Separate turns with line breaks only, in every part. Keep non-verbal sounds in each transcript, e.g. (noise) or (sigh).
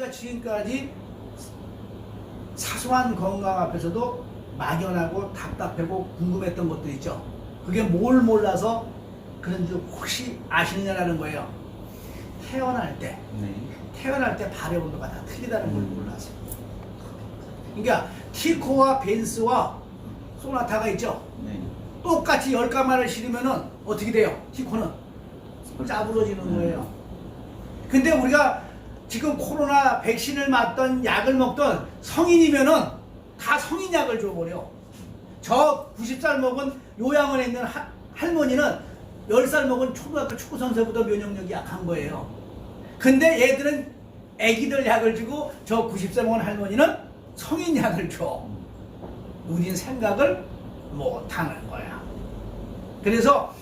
우리가 지금까지 사소한 건강 앞에서도 막연하고 답답하고 궁금했던 것들 있죠. 그게 뭘 몰라서 그런 줄 혹시 아시느냐라는 거예요. 태어날 때,
네.
태어날 때 발의 온도가 다 틀리다는 걸 몰라서. 그러니까 티코와 벤스와 소나타가 있죠.
네.
똑같이 열 가마를 실으면은 어떻게 돼요? 티코는 짜부러지는 거예요. 근데 우리가 지금 코로나 백신을 맞던 약을 먹던 성인이면은 다 성인 약을 줘버려. 저 90살 먹은 요양원에 있는 하- 할머니는 10살 먹은 초등학교 축구 선수보다 면역력이 약한 거예요. 근데 얘들은 애기들 약을 주고 저 90살 먹은 할머니는 성인 약을 줘. 우린 생각을 못 하는 거야. 그래서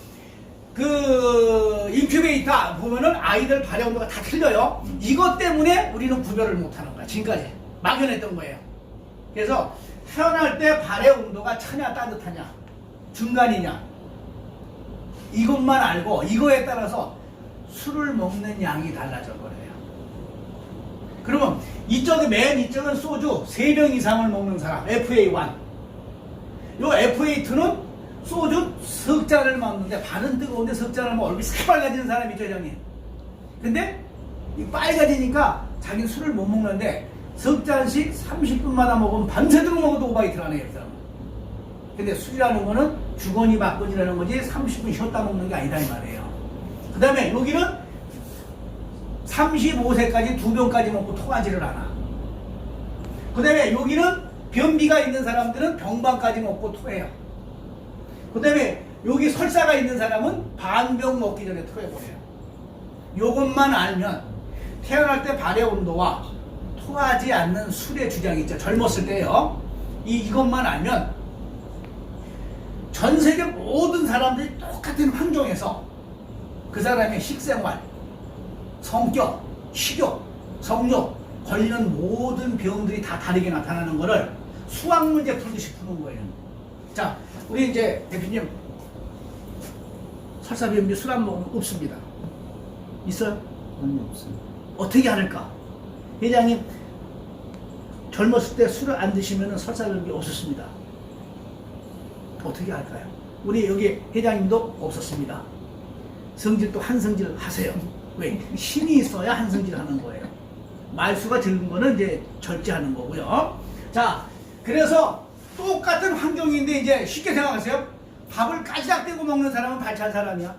그 인큐베이터 보면은 아이들 발의 온도가 다 틀려요. 이것 때문에 우리는 구별을 못 하는 거야. 지금까지 막연했던 거예요. 그래서 태어날 때 발의 온도가 차냐 따뜻하냐 중간이냐 이것만 알고 이거에 따라서 술을 먹는 양이 달라져 버려요. 그러면 이쪽에 맨 이쪽은 소주 3병 이상을 먹는 사람 FA1 요 FA2는 소주 석 잔을 먹는데 반은 뜨거운데 석 잔을 먹으면 얼굴이 새빨개지는 사람이 있죠 형님. 근데 이 빨개지니까 자기는 술을 못 먹는데 석 잔씩 30분마다 먹으면 밤새도록 먹어도 오바이트를 안 해요 이 사람은. 근데 술이라는 거는 주거니 받거니라는 거지 30분 쉬었다 먹는 게 아니다 이 말이에요. 그 다음에 여기는 35세까지 두 병까지 먹고 토하지를 않아. 그 다음에 여기는 변비가 있는 사람들은 병반까지 먹고 토해요. 그 다음에 여기 설사가 있는 사람은 반병 먹기 전에 토해버려요. 요것만 알면 태어날 때 발의 온도와 토하지 않는 술의 주장이 있죠. 젊었을 때요. 이, 이것만 알면 전 세계 모든 사람들이 똑같은 환경에서 그 사람의 식생활, 성격, 식욕, 성욕, 걸리는 모든 병들이 다 다르게 나타나는 거를 수학 문제 풀듯이 푸는 거예요. 자, 우리 이제 대표님 설사변비 술 안 먹으면 없습니다. 있어요?
아니 없어요.
어떻게 할까? 회장님 젊었을 때 술을 안 드시면 설사변비 없었습니다. 어떻게 할까요? 우리 여기 회장님도 없었습니다. 성질도 한성질 하세요. (laughs) 왜? 힘이 있어야 한성질 하는 거예요. 말수가 적은 거는 이제 절제하는 거고요. 자, 그래서 똑같은 환경인데 이제 쉽게 생각하세요. 밥을 까지락대고 먹는 사람은 발찬 사람이야.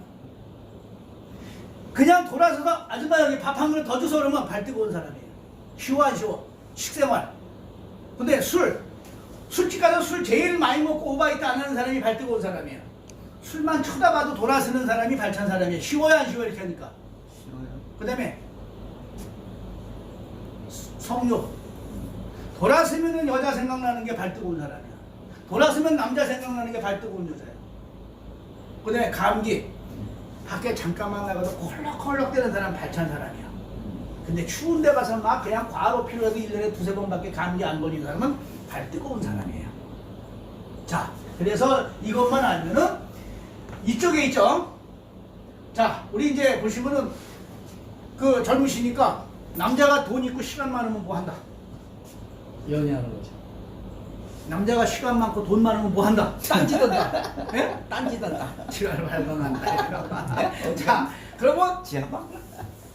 그냥 돌아서서 아줌마 여기 밥 한 그릇 더 주소 그러면 발 뜨거운 사람이에요. 쉬워 안 쉬워? 식생활. 근데 술, 술집 가서 술 제일 많이 먹고 오바이트 안 하는 사람이 발 뜨거운 사람이에요. 술만 쳐다봐도 돌아서는 사람이 발찬 사람이에요. 쉬워요 안 쉬워 이렇게 하니까.
싫어요.
그 다음에 성욕. 돌아서면은 여자 생각나는 게 발 뜨거운 사람이야. 돌아서면 남자 생각나는 게 발 뜨거운 여자야. 그 다음에 감기. 밖에 잠깐만 나가도 콜록콜록 되는 사람 발찬 사람이야. 근데 추운 데 가서 막 그냥 과로 필요해도 1년에 두세 번밖에 감기 안 걸리는 사람은 발 뜨거운 사람이에요. 자, 그래서 이것만 알면은 이쪽에 있죠? 자, 우리 이제 보시면은 그 젊으시니까 남자가 돈 있고 시간 많으면 뭐 한다?
연애하는 거죠.
남자가 시간 많고 돈 많으면 뭐 한다? 딴지던다. (laughs) 예? 딴지던다. 지랄 발광한다. 예? 자, 그러면
지하방?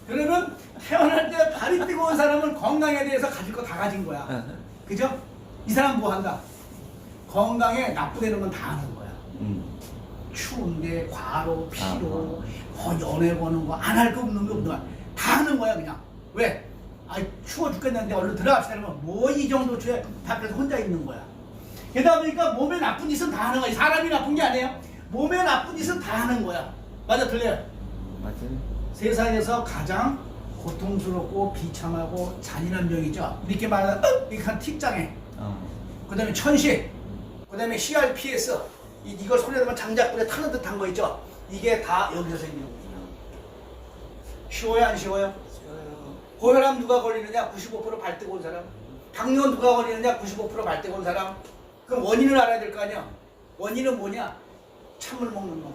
그러면 태어날 때 발이 뜨거운 사람은 건강에 대해서 가질 거 다 가진 거야. 그죠? 이 사람 뭐 한다? 건강에 나쁘다는 건 다 하는 거야.
음.
추운데 과로, 피로, 뭐 연애 보는 거 안 할 거 없는 거 없는 거야. 다 하는 거야 그냥. 왜? 아 추워 죽겠는데 얼른 들어갑시다 그러면 뭐 이 정도 추에 밖에서 혼자 있는 거야. 그러다 보니까 몸에 나쁜 짓은 다 하는 거야. 사람이 나쁜 게 아니에요. 몸에 나쁜 짓은 다 하는 거야. 맞아 틀려요?
맞아요.
세상에서 가장 고통스럽고 비참하고 잔인한 병이죠. 이렇게 어? 이렇게 한 틱장애.
어.
그 다음에 천식, 그 다음에 CRPS, 이, 이걸 손에 대면 장작불에 타는 듯한 거 있죠? 이게 다 여기서 생기는 거예요. 쉬워요, 안 쉬워요? 고혈압 누가 걸리느냐? 95%발 뜨고 온 사람. 당뇨 누가 걸리느냐? 95%발 뜨고 온 사람. 그럼 원인을 알아야 될 거 아니야? 원인은 뭐냐? 찬물 먹는 거.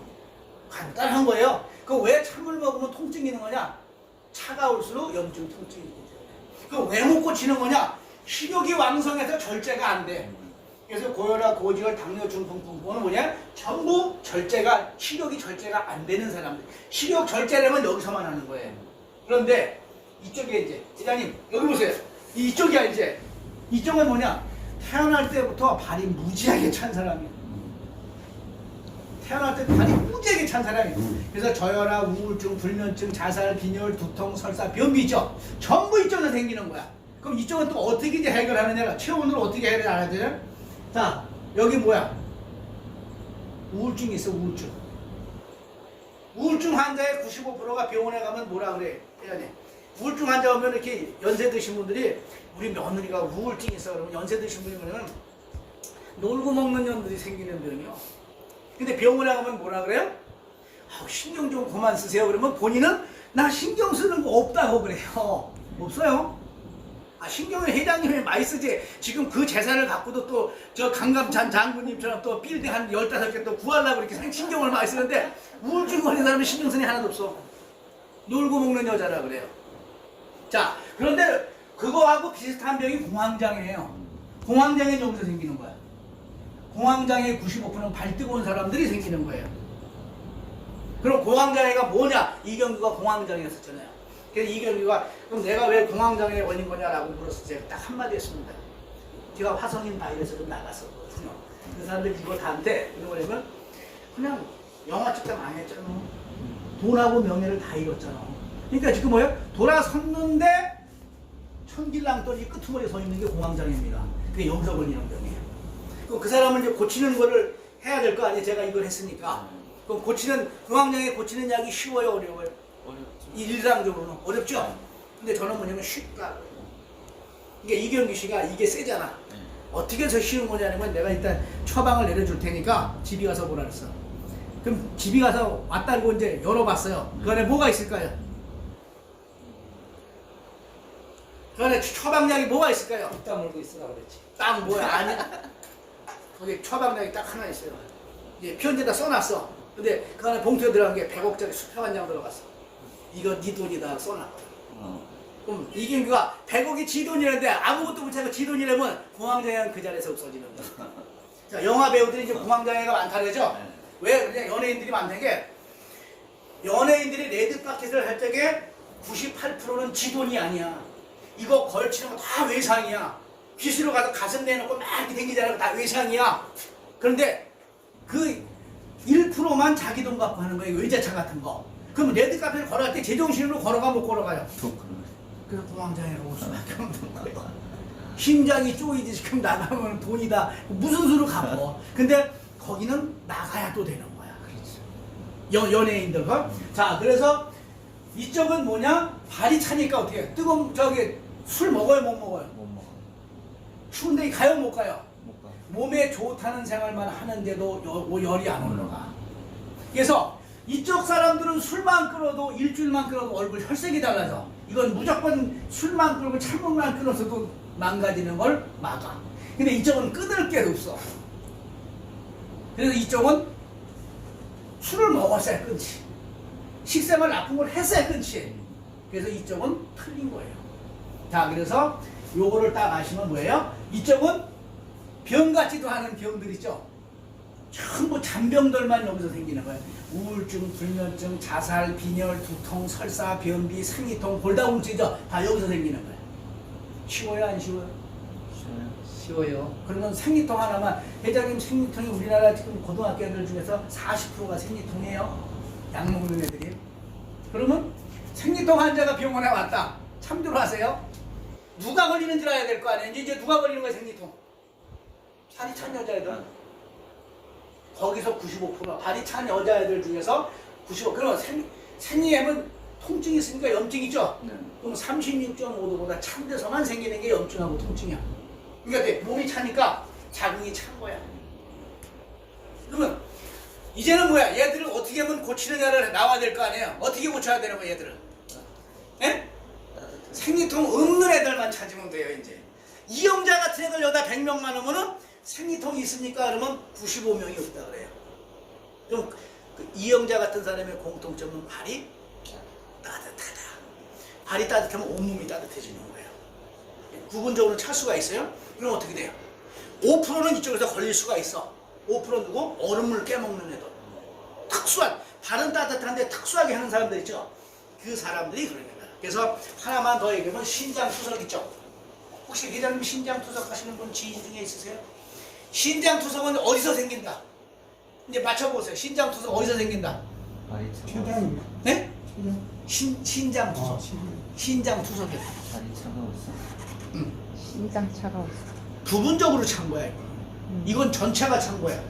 간단한 거예요. 그왜 찬물 먹으면 통증이 있는 거냐? 차가울수록 염증 통증이 있기 때문에. 그왜못 고치는 거냐? 식욕이 왕성해서 절제가 안 돼. 그래서 고혈압, 고지혈, 당뇨, 중풍풍은 뭐냐? 전부 절제가 식욕이 절제가 안 되는 사람들. 식욕 절제라면 여기서만 하는 거예요. 그런데 이쪽에 이제 이장님 여기 보세요. 이쪽이야 이제 이쪽은 뭐냐? 태어날 때부터 발이 무지하게 찬 사람이야. 태어날 때 발이 무지하게 찬 사람이야. 그래서 저혈압, 우울증, 불면증, 자살, 빈혈, 두통, 설사, 변비 있죠. 전부 이쪽에서 생기는 거야. 그럼 이쪽은 또 어떻게 이제 해결하느냐? 체온으로 어떻게 해결을 알아야 되냐? 자, 여기 뭐야? 우울증이 있어, 우울증. 우울증 환자의 95%가 병원에 가면 뭐라 그래? 회장님. 우울증 환자 오면 이렇게 연세 드신 분들이 우리 며느리가 우울증이 있어 그러면 연세 드신 분이 그러면 놀고 먹는 년들이 생기는 병이요. 근데 병원에 가면 뭐라 그래요? 아우, 신경 좀 그만 쓰세요. 그러면 본인은 나 신경 쓰는 거 없다고 그래요. 없어요. 아, 신경을 회장님이 많이 쓰지. 지금 그 재산을 갖고도 또 저 강감찬 장군님처럼 또 빌딩 한 15개 또 구하려고 이렇게 신경을 많이 쓰는데 우울증 걸린 사람은 신경 쓰는 게 하나도 없어. 놀고 먹는 여자라 그래요. 자, 그런데 그거하고 비슷한 병이 공황장애예요. 공황장애 여기서 생기는 거야. 공황장애 95%는 발 뜨거운 사람들이 생기는 거예요. 그럼 공황장애가 뭐냐? 이경규가 공황장애였었잖아요. 그래서 이경규가 그럼 내가 왜 공황장애에 걸린 거냐라고 물었을 때 딱 한마디 했습니다. 제가 화성인 바이러스로 나갔었거든요. 그 사람들이 이거 다한테 뭐냐면 그냥 영화 찍다 망했잖아. 돈하고 명예를 다 잃었잖아. 그러니까 지금 뭐예요? 돌아섰는데 천길랑떨이 끄트머리에 서 있는 게 공황장애입니다. 그게 여기서 걸리는 병이에요. 그럼 그 사람을 이제 고치는 거를 해야 될 거 아니에요? 제가 이걸 했으니까. 그럼 고치는, 공황장애 고치는 약이 쉬워요? 어려워요?
어렵죠.
일상적으로는 어렵죠? 근데 저는 뭐냐면 쉽다. 이게 이경규 씨가 이게 세잖아.
네.
어떻게 해서 쉬운 거냐면 내가 일단 처방을 내려줄 테니까 집에 가서 보라 그랬어. 그럼 집에 가서 왔다고 이제 열어봤어요. 그 안에 뭐가 있을까요? 그 안에 처방약이 뭐가 있을까요?
땀 물고 있으라 그랬지.
딱 뭐야? 아니. 거기 처방약이 딱 하나 있어요. 이제 편지에다 써놨어. 근데 그 안에 봉투에 들어간 게 100억짜리 수표 한장 들어갔어. 이거 네 돈이다 써놨거든
어.
그럼 이경규가 100억이 지 돈이라는데 아무것도 못하고 지 돈이라면 공황장애는 그 자리에서 없어지는 거야. 자 영화 배우들이 이제 공황장애가 많다 그러죠?
네.
왜? 그냥 연예인들이 많다는 게 연예인들이 레드바켓을 할 적에 98%는 지 돈이 아니야 이거 걸치는 거 다 외상이야 귀수로 가서 가슴 내놓고 막 이렇게 댕기잖아 다 외상이야 그런데 그 1%만 자기 돈 갖고 하는 거예요 의자차 같은 거 그럼 레드카펫을 걸어갈 때 제정신으로 걸어가 못 걸어가요. 그래서 공황장애가 올 수밖에 없는 거예요. 심장이 쪼이지 지금 나가면 돈이다. 무슨 수로 갚어. 근데 거기는 나가야 또 되는 거야. 연, 연예인들 거. 자, 그래서 이쪽은 뭐냐? 발이 차니까 어떻게 해? 뜨거운, 저기, 술 먹어요, 못 먹어요?
못 먹어.
추운데 가요, 못 가요?
못 가.
몸에 좋다는 생활만 하는데도 여- 열이 안 올라가. 그래서 이쪽 사람들은 술만 끊어도 일주일만 끊어도 얼굴 혈색이 달라져. 이건 무조건 술만 끊고 찬물만 끊어서도 망가지는 걸 막아. 근데 이쪽은 끊을 게 없어. 그래서 이쪽은 술을 먹었어야 끊지. 식생활 나쁜 걸 했어야 끊지. 그래서 이쪽은 틀린 거예요. 자, 그래서 요거를 딱 아시면 뭐예요? 이쪽은 병 같지도 않은 병들 있죠. 전부 잔병들만 여기서 생기는 거예요. 우울증, 불면증, 자살, 빈혈, 두통, 설사, 변비, 생리통, 골다공증이죠. 다 여기서 생기는 거예요. 쉬워요, 안 쉬워요?
쉬워요.
그러면 생리통 하나만 회장님 생리통이 우리나라 지금 고등학교 애들 중에서 40%가 생리통이에요. 약 먹는 애들이. 그러면 생리통 환자가 병원에 왔다. 참조를 하세요. 누가 걸리는 줄 알아야 될 거 아니에요. 이제 누가 걸리는 거야 생리통. 살이 찬 여자애들. 거기서 95% 발이 찬 여자애들 중에서 95 그럼 생 생리하면 통증이 있으니까 염증 있죠.
네.
그럼 36.5도보다 찬 데서만 생기는 게 염증하고 통증이야. 그러니까 내 몸이 차니까 자궁이 찬 거야. 그러면 이제는 뭐야? 얘들을 어떻게 하면 고치느냐를 나와야 될 거 아니에요? 어떻게 고쳐야 되는 거야, 얘들을? 예? 생리통 없는 애들만 찾으면 돼요, 이제. 이영자 같은 애들 여다 100명 많으면은 생리통이 있습니까? 그러면 95명이 없다 그래요. 그럼 그 이영자 같은 사람의 공통점은 발이 따뜻하다. 발이 따뜻하면 온몸이 따뜻해지는 거예요. 부분적으로 찰 수가 있어요? 그럼 어떻게 돼요? 5%는 이쪽에서 걸릴 수가 있어. 5% 누구? 얼음물 깨먹는 애들. 특수한, 다른 따뜻한데 특수하게 하는 사람들 있죠? 그 사람들이 거야. 그래서 하나만 더 얘기하면 신장투석 있죠? 혹시 회장님 신장투석 하시는 분 지인 중에 있으세요? 신장투석은 어디서 생긴다? 이제 맞춰보세요. 신장투석 어디서 생긴다?
차가웠어.
최장이요.
네? 신, 신장투석.
아.
신장투석이요.
발이 차가웠어.
심장 차가웠어.
부분적으로 찬 거야. 이거. 이건 전체가 찬 거야.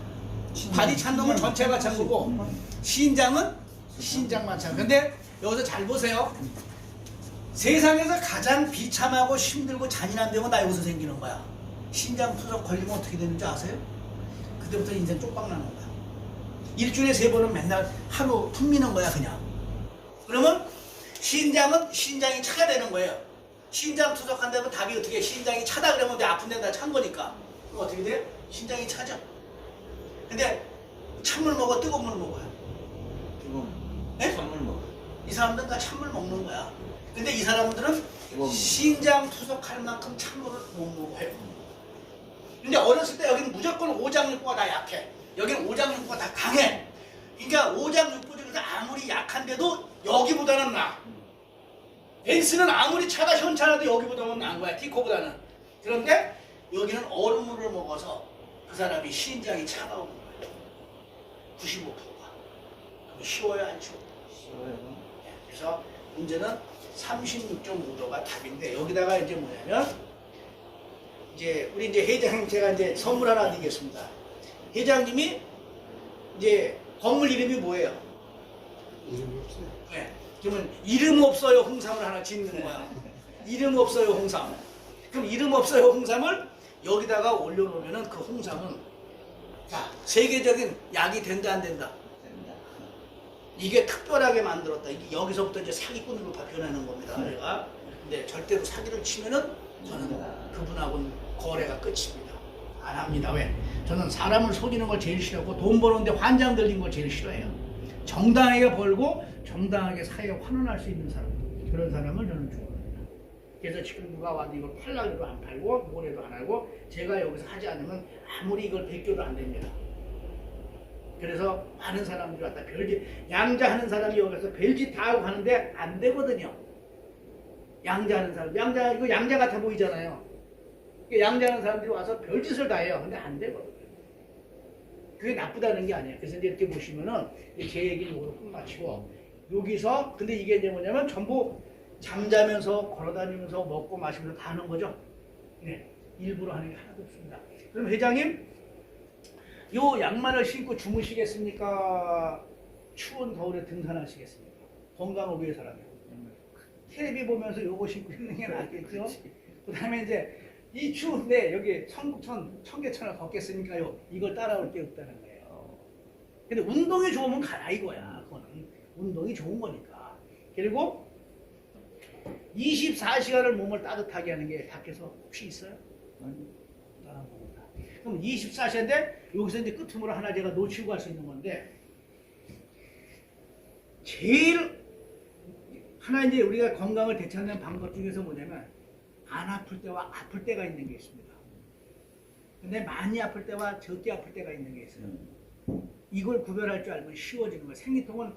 발이 찬 놈은 전체가 찬 거고 신장은 신장만 찬. 근데 여기서 잘 보세요. 세상에서 가장 비참하고 힘들고 잔인한 병은 다 여기서 생기는 거야. 신장 투석 걸리면 어떻게 되는지 아세요? 그때부터 인생 쪽박 나는 거야. 일주일에 세 번은 맨날 하루 품미는 거야 그냥. 그러면 신장은 신장이 차야 되는 거예요. 신장 투석한다면 답이 어떻게 해? 신장이 차다 그러면 내 아픈 데는 다찬 거니까. 그럼 어떻게 돼? 신장이 차죠. 근데 찬물 먹어 뜨거운 물 먹어요.
뜨거운
네?
찬물 먹어.
이 사람들은 다 찬물 먹는 거야. 근데 이 사람들은. 신장 투석할 만큼 찬물을 못 먹어요. 근데 어렸을 때 여기는 무조건 오장육부가 다 약해. 여기는 오장육부가 다 강해. 그러니까 오장육부 중에서 아무리 약한데도 여기보다는 나. 벤스는 아무리 차가 현찮아도 여기보다는 나은 거야. 티코보다는. 그런데 여기는 얼음물을 먹어서 그 사람이 신장이 차가운 거예요. 95%가. 그럼 쉬워요, 안 쉬워?
쉬워요.
그래서 문제는 36.5도가 답인데 여기다가 이제 뭐냐면 이제 우리 이제 회장님 제가 이제 선물 하나 드리겠습니다. 회장님이 이제 건물 이름이 뭐예요?
이름이 없어요.
네. 그러면 이름 없어요 홍삼을 하나 짓는 거야. 이름 없어요 홍삼. 그럼 이름 없어요 홍삼을 여기다가 올려놓으면은 그 홍삼은 자 세계적인 약이 된다 안. 된다. 이게 특별하게 만들었다. 이게 여기서부터 이제 사기꾼으로 바뀌어내는 겁니다. 내가. 근데 절대로 사기를 치면은 저는 그분하고는 거래가 끝입니다. 안 합니다. 왜? 저는 사람을 속이는 걸 제일 싫어하고 돈 버는데 환장 들린 걸 제일 싫어해요. 정당하게 벌고 정당하게 사회에 환원할 수 있는 사람. 그런 사람을 저는 좋아합니다. 그래서 지금 누가 와도 이걸 팔라기도 안 팔고 뭐래도 안 하고 제가 여기서 하지 않으면 아무리 이걸 베껴도 안 됩니다. 그래서 많은 사람들이 왔다 별짓 양자하는 사람이 여기서 별짓 다 하고 가는데 안 되거든요. 양자하는 사람, 양자 이거 양자 같아 보이잖아요. 그 양자하는 사람들이 와서 별짓을 다 해요. 근데 안 되거든요. 그게 나쁘다는 게 아니에요. 그래서 이렇게 보시면은 제 얘기는 이거로 끝마치고 여기서 근데 이게 이제 뭐냐면 전부 잠자면서 걸어다니면서 먹고 마시면서 다 하는 거죠. 네, 일부러 하는 게 하나도 없습니다. 그럼 회장님 요 양말을 신고 주무시겠습니까? 추운 겨울에 등산하시겠습니까? 건강을 위해서라면. 텔레비 보면서 요거 신고 있는 게 낫겠죠? 그 다음에 이제 이 추운데 여기 청국천, 청계천을 걷겠습니까요? 이걸 따라올 게 없다는 거예요. 근데 운동이 좋으면 가라 이거야. 그거는. 운동이 좋은 거니까. 그리고 24시간을 몸을 따뜻하게 하는 게 밖에서 혹시 있어요? 봅니다. 그럼 24시간인데 여기서 이제 끝으로 하나 제가 놓치고 갈 수 있는 건데 제일 하나 이제 우리가 건강을 되찾는 방법 중에서 뭐냐면 안 아플 때와 아플 때가 있는 게 있습니다. 근데 많이 아플 때와 적게 아플 때가 있는 게 있어요. 이걸 구별할 줄 알면 쉬워지는 거예요. 생리통은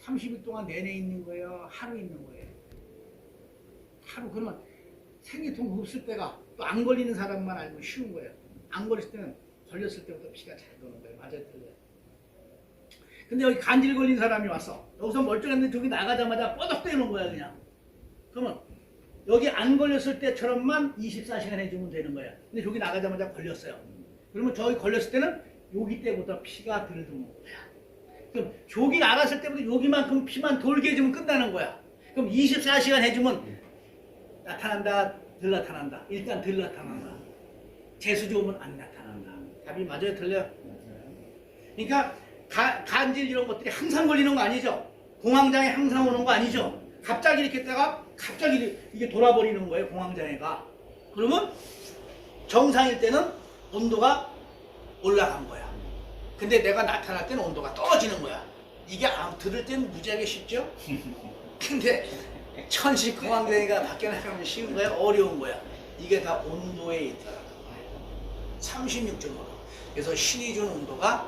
30일 동안 내내 있는 거예요. 하루 있는 거예요. 하루 그러면 생리통 없을 때가 또 안 걸리는 사람만 알면 쉬운 거예요. 안 걸렸을 때는 걸렸을 때부터 피가 잘 도는 거예요. 맞아요, 틀려요. 근데 여기 간질 걸린 사람이 왔어. 여기서 멀쩡했는데 저기 나가자마자 뻐덕대는 거야 그냥. 그러면 여기 안 걸렸을 때처럼만 24시간 해주면 되는 거야. 근데 저기 나가자마자 걸렸어요. 그러면 저기 걸렸을 때는 여기 때부터 피가 덜 도는 거야. 그럼 저기 나갔을 때부터 여기만큼 피만 돌게 해주면 끝나는 거야. 그럼 24시간 해주면 나타난다, 덜 나타난다. 일단 덜 나타난다. 재수 좋으면 안 나타난다. 답이 맞아요, 틀려요? 그러니까 가- 간질 이런 것들이 항상 걸리는 거 아니죠? 공황장애 항상 오는 거 아니죠? 갑자기 이렇게 했다가 갑자기 이게 돌아버리는 거예요, 공황장애가. 그러면 정상일 때는 온도가 올라간 거야. 근데 내가 나타날 때는 온도가 떨어지는 거야. 이게 아, 들을 때는 무지하게 쉽죠? (laughs) 근데 천식 공황장애가 바뀌어나가면 쉬운 거야? 어려운 거야? 이게 다 온도에 거예요. 36.5도. 그래서 신이 준 온도가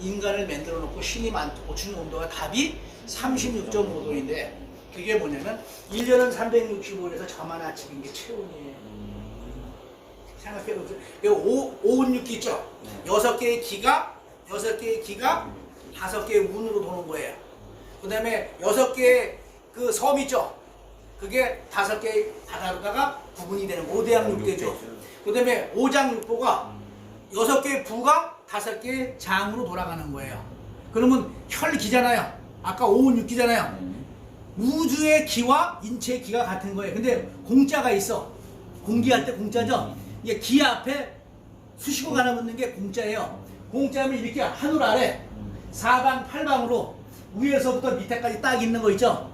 인간을 만들어 놓고 신이 만들어 주는 온도가 답이 36.5도인데 그게 뭐냐면 1년은 365일에서 저만 아침인 게 체온이에요. 생각해 보세요. 이거 5, 5, 6기 있죠?
네.
여섯 개의 기가, 여섯 개의 기가 다섯 개의 운으로 도는 거예요. 그 다음에 여섯 개의 그 섬 있죠? 그게 다섯 개의 바다로다가 구분이 되는 거. 오대양 육대죠. 그 다음에 오장육보가 여섯 개의 부가 다섯 개의 장으로 돌아가는 거예요. 그러면 혈기잖아요. 아까 오은 육기잖아요. 우주의 기와 인체의 기가 같은 거예요. 근데 공자가 있어. 공기할 때 공자죠. 이게 기 앞에 수식어가 하나 붙는 게 공자예요. 공자면 이렇게 하늘 아래 사방 팔방으로 위에서부터 밑에까지 딱 있는 거 있죠.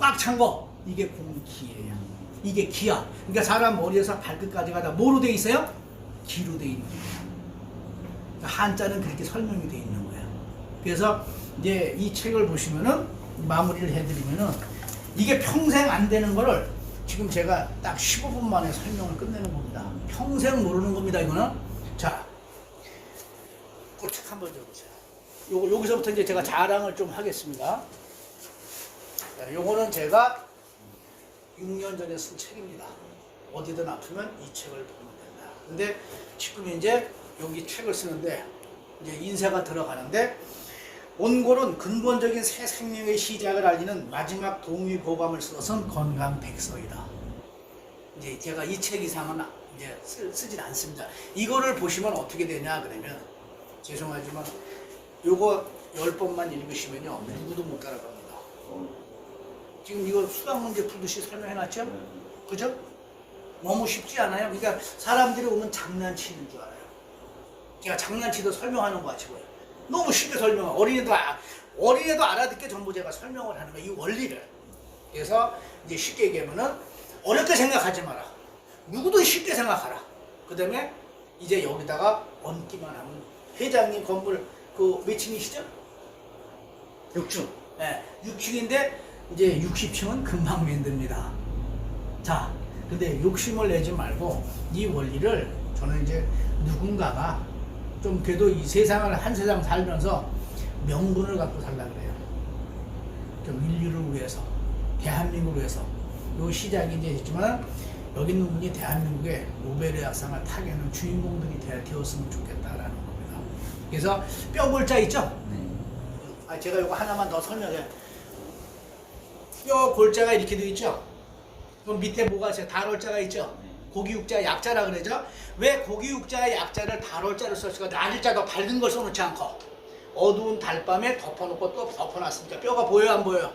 꽉 찬 거. 이게 공기예요. 이게 기야. 그러니까 사람 머리에서 발끝까지가 다 뭐로 돼 있어요? 기로 돼 있는 거예요. 그러니까 한자는 그렇게 설명이 돼 있는 거예요. 그래서 이제 이 책을 보시면은 마무리를 해드리면은 이게 평생 안 되는 거를 지금 제가 딱 15분 만에 설명을 끝내는 겁니다. 평생 모르는 겁니다, 이거는. 자, 꼴책 한번 줘보세요. 요거, 여기서부터 이제 제가 자랑을 좀 하겠습니다. 자, 요거는 제가 6년 전에 쓴 책입니다. 어디든 아프면 이 책을 보면 된다. 근데 지금 이제 여기 책을 쓰는데 이제 인쇄가 들어가는데 원고는 근본적인 새 생명의 시작을 알리는 마지막 동의보감을 써선 건강 백서이다. 이제 제가 이 책 이상은 이제 쓰, 쓰진 않습니다. 이거를 보시면 어떻게 되냐 그러면 죄송하지만 요거 열 번만 읽으시면요 누구도 못 따라갑니다. 지금 이거 수학 문제 풀듯이 설명해놨죠? 그죠? 너무 쉽지 않아요? 그러니까 사람들이 오면 장난치는 줄 알아요. 제가 장난치도 설명하는 것 같이 보여요. 너무 쉽게 설명, 어린이도, 아- 어린이도 알아듣게 전부 제가 설명을 하는 거예요. 이 원리를. 그래서 이제 쉽게 얘기하면은 어렵게 생각하지 마라. 누구도 쉽게 생각하라. 그 다음에 이제 여기다가 얹기만 하면 회장님 건물 그 몇 층이시죠? 6층. 네, 6층인데 이제 60층은 금방 만듭니다. 자, 근데 욕심을 내지 말고 이 원리를 저는 이제 누군가가 좀 그래도 이 세상을 한 세상 살면서 명분을 갖고 살라 그래요. 좀 인류를 위해서, 대한민국을 위해서. 요 시작이 이제 했지만 여기 있는 분이 대한민국의 노벨의 약상을 타게 하는 주인공들이 되- 되었으면 좋겠다라는 겁니다. 그래서 뼈골자 있죠? 아, 제가 이거 하나만 더 설명해. 뼈 골자가 이렇게 되어 있죠? 그럼 밑에 뭐가 있어요? 달월자가 있죠? 고기육자 약자라 그러죠? 왜 고기육자의 약자를 달월자로 썼을까? 더 밝은 걸 써놓지 않고 어두운 달밤에 덮어놓고 또 덮어놨으니까 뼈가 보여요 안 보여요?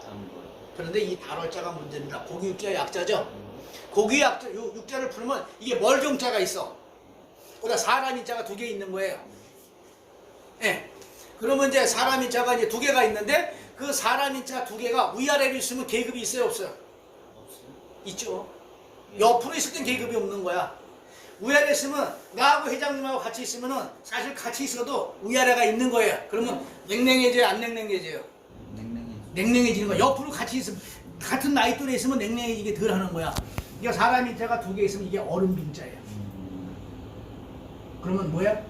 그런데 이 달월자가 문제입니다. 고기육자의 약자죠? 고기약자, 요 육자를 풀면 이게 멀종자가 있어. 보다 사람 인자가 두 개 있는 거예요. 예. 그러면 이제 사람 인자가 이제 두 개가 있는데 그 사람 인 자 두 개가 위아래로 있으면 계급이 있어요 없어요? 있죠. 옆으로 있을 땐 계급이 없는 거야. 위아래 있으면 나하고 회장님하고 같이 있으면은 사실 같이 있어도 위아래가 있는 거예요. 그러면 냉랭해져요, 안 냉랭해져요?
냉랭해.
냉랭해지는 거야. 옆으로 같이 있으면 같은 나이 또래 있으면 냉랭해지게 덜 하는 거야. 그러니까 사람 인 자가 두 개 있으면 이게 얼음 빙자예요. 그러면 뭐야?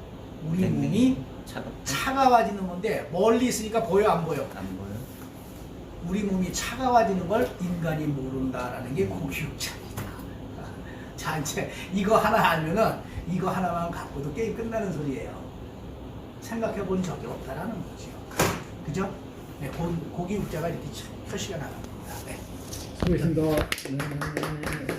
우리. 몸이. 차가워지는 건데 멀리 있으니까 보여 안 보여?
안 보여?
우리 몸이 차가워지는 걸 인간이 모른다라는 게 고기육자입니다. (laughs) 자 이제 이거 하나 알면은 이거 하나만 갖고도 게임 끝나는 소리예요. 생각해 본 적이 없다라는 거죠. 그죠? 네, 고, 고기육자가 이렇게 표시가 나갑니다. 네.
수고하셨습니다.